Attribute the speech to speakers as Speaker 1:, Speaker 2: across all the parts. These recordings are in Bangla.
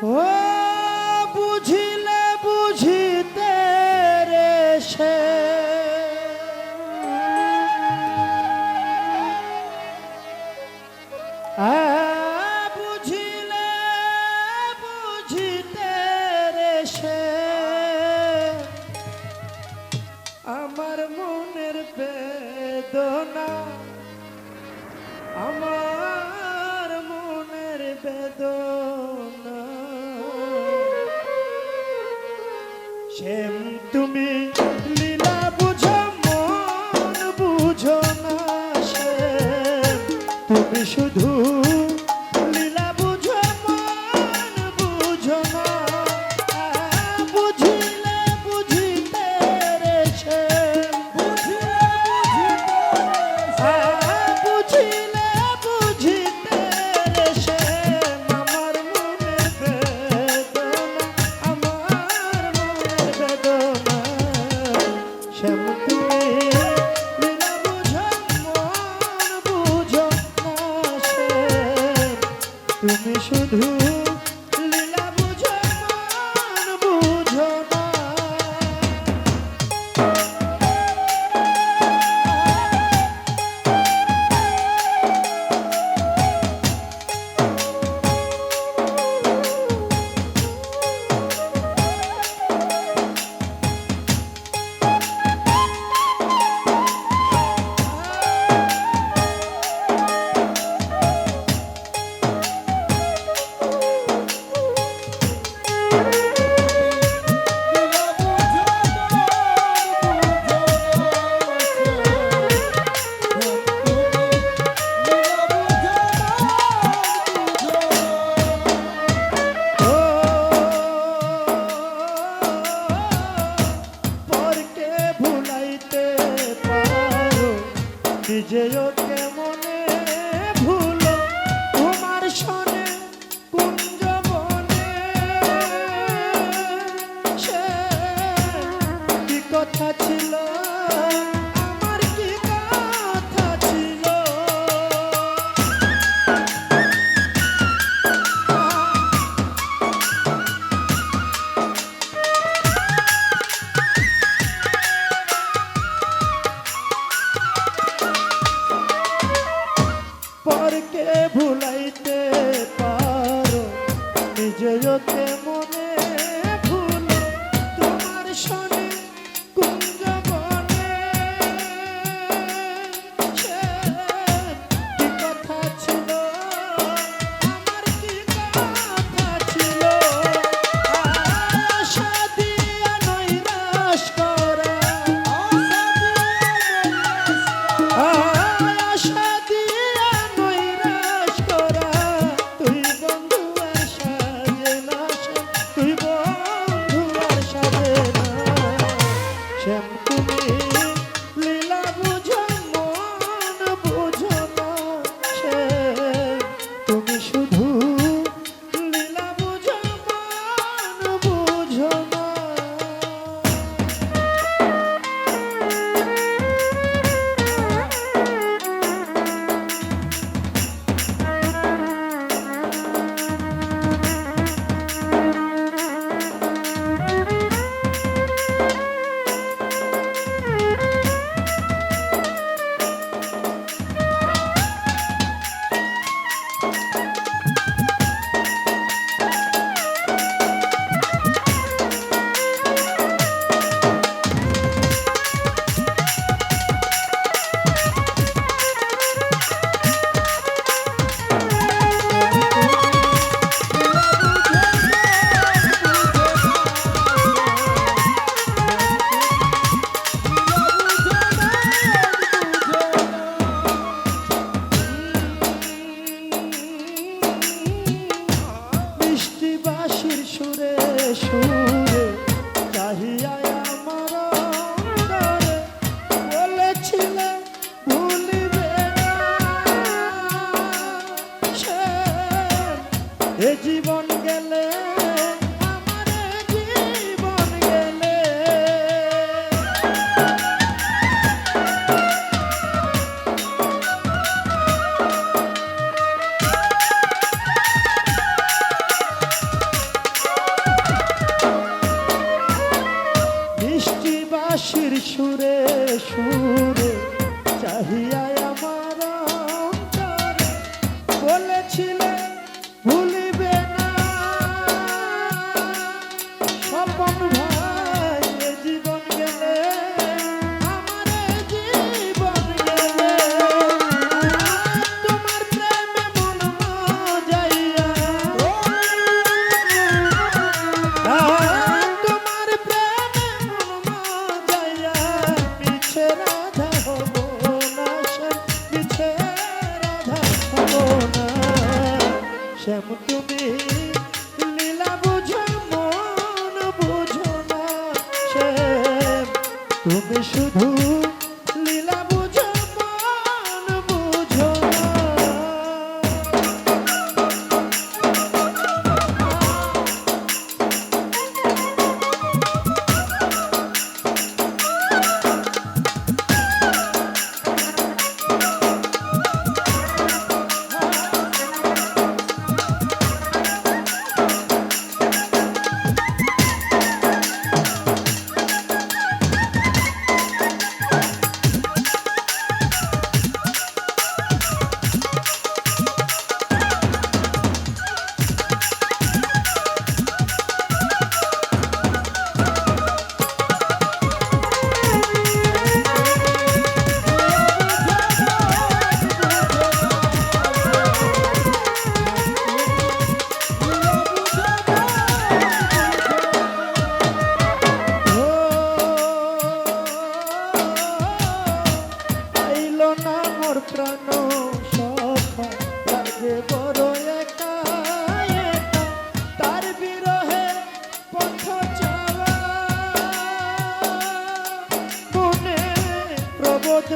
Speaker 1: Whoa! শ্যাম তুমি লীলা বুঝো মন বুঝো না শ্যাম তুমি শুধু তুমি শুধু বাসির সুরে সুরে চাহিয়া হাসির সুরে সুরে চাহিয়া আমার বলেছিল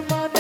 Speaker 1: my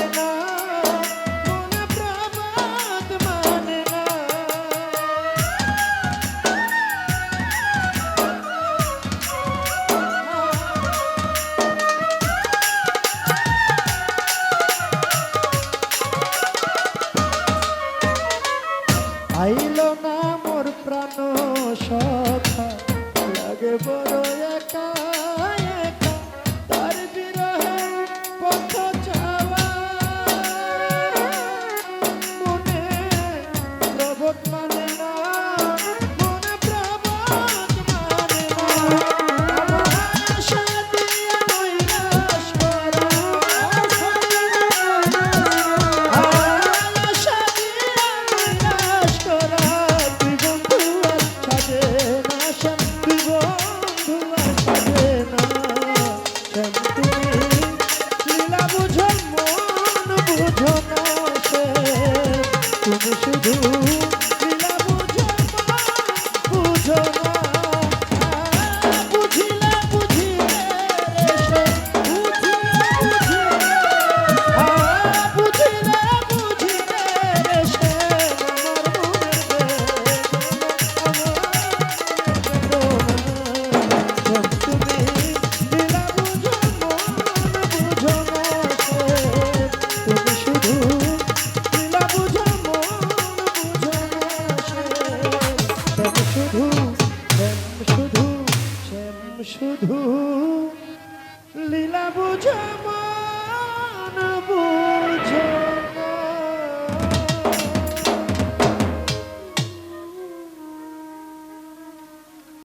Speaker 1: do শুধু লীলা বুঝাবো